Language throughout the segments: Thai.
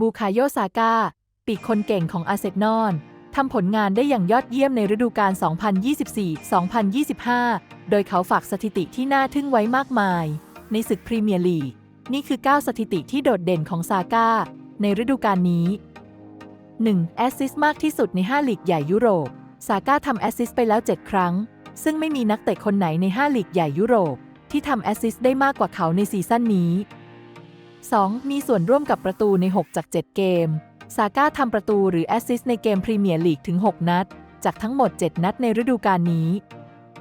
บูคาโยซาก้า ปีกคนเก่งของอาเซนอลทำผลงานได้อย่างยอดเยี่ยมในฤดูกาล 2024-2025 โดยเขาฝากสถิติที่น่าทึ่งไว้มากมาย ในศึกพรีเมียร์ลีก นี่คือ 9 สถิติที่โดดเด่นของซาก้า ในฤดูกาลนี้ 1. แอสซิสต์มากที่สุดใน 5 ลีกใหญ่ยุโรป ซาก้าทำแอสซิสต์ไปแล้ว 7 ครั้ง ซึ่งไม่มีนักเตะคนไหนใน 5 ลีกใหญ่ยุโรป ที่ทำแอสซิสต์ได้มากกว่าเขาในซีซั่นนี้ 2. มีส่วนร่วมกับประตูใน 6 จาก 7 เกม ซาก้าทำประตูหรือแอสซิสต์ในเกมพรีเมียร์ลีกถึง 6 นัด จากทั้งหมด 7 นัดในฤดูกาลนี้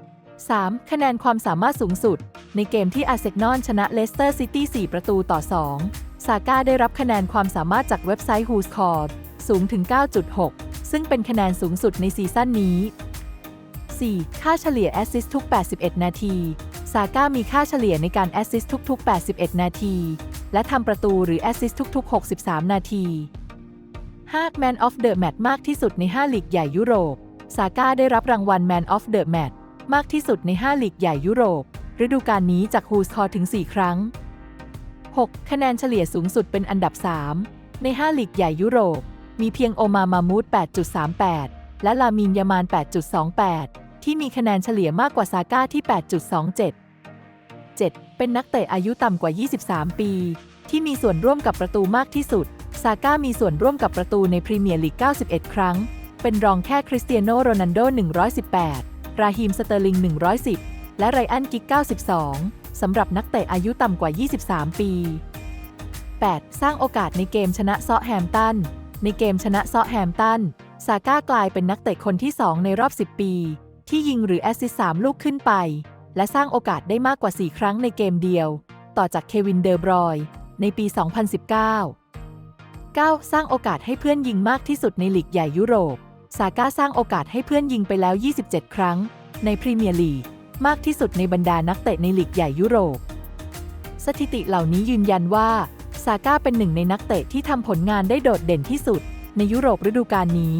3. คะแนนความสามารถสูงสุด ในเกมที่อาร์เซนอลชนะเลสเตอร์ซิตี้4ประตูต่อ 2 ซาก้าได้รับคะแนนความสามารถจากเว็บไซต์ Who's c o r e สูงถึง 9.6 ซึ่งเป็นคะแนนสูงสุดในซีซั่นนี้ 4. ค่าเฉลี่ยแอสซิสต์ทุก 81 นาที ซาก้ามีค่าเฉลี่ยในการแอสซิสต์ทุก ๆ 81 นาที และทำประตูหรือแอสซิสต์ทุก ๆ 63 นาที 5. Man of the Match มากที่สุดใน 5 ลีกใหญ่ยุโรป ซาก้าได้รับรางวัล Man of the Match มากที่สุดใน 5 ลีกใหญ่ยุโรป ฤดูกาลนี้จาก Who Score ถึง 4 ครั้ง 6. คะแนนเฉลี่ยสูงสุดเป็นอันดับ 3 ใน 5 ลีกใหญ่ยุโรป มีเพียงโอมามามูด8.38 และลามินยามาน 8.28 ที่มีคะแนนเฉลี่ยมากกว่าซาก้าที่ 8.27 7. เป็นนักเตะอายุต่ำกว่า 23 ปี ที่มีส่วนร่วมกับประตูมากที่สุด ซาก้ามีส่วนร่วมกับประตูในพรีเมียร์ลีก 91 ครั้ง เป็นรองแค่คริสเตียโนโรนัลโด 118 ราฮีมสเตอร์ลิง 110 และไรอันกิก 92 สำหรับนักเตะอายุต่ำกว่า 23 ปี 8. สร้างโอกาสในเกมชนะซาะแฮมตัน ในเกมชนะซาะแฮมตัน ซาก้ากลายเป็นนักเตะคนที่ 2 ในรอบ 10 ปี ที่ยิงหรือแอสซิสต์3ลูกขึ้นไป และสร้างโอกาสได้มากกว่า 4 ครั้งในเกมเดียว ต่อจากเควินเดอร์บรอย ในปี 2019 9. สร้างโอกาสให้เพื่อนยิงมากที่สุดในลีกใหญ่ยุโรป ซาก้าสร้างโอกาสให้เพื่อนยิงไปแล้ว 27 ครั้ง ในพรีเมียร์ลีก มากที่สุดในบรรดานักเตะในลีกใหญ่ยุโรป สถิติเหล่านี้ยืนยันว่า ซาก้าเป็นหนึ่งในนักเตะที่ทำผลงานได้โดดเด่นที่สุด ในยุโรปฤดูกาลนี้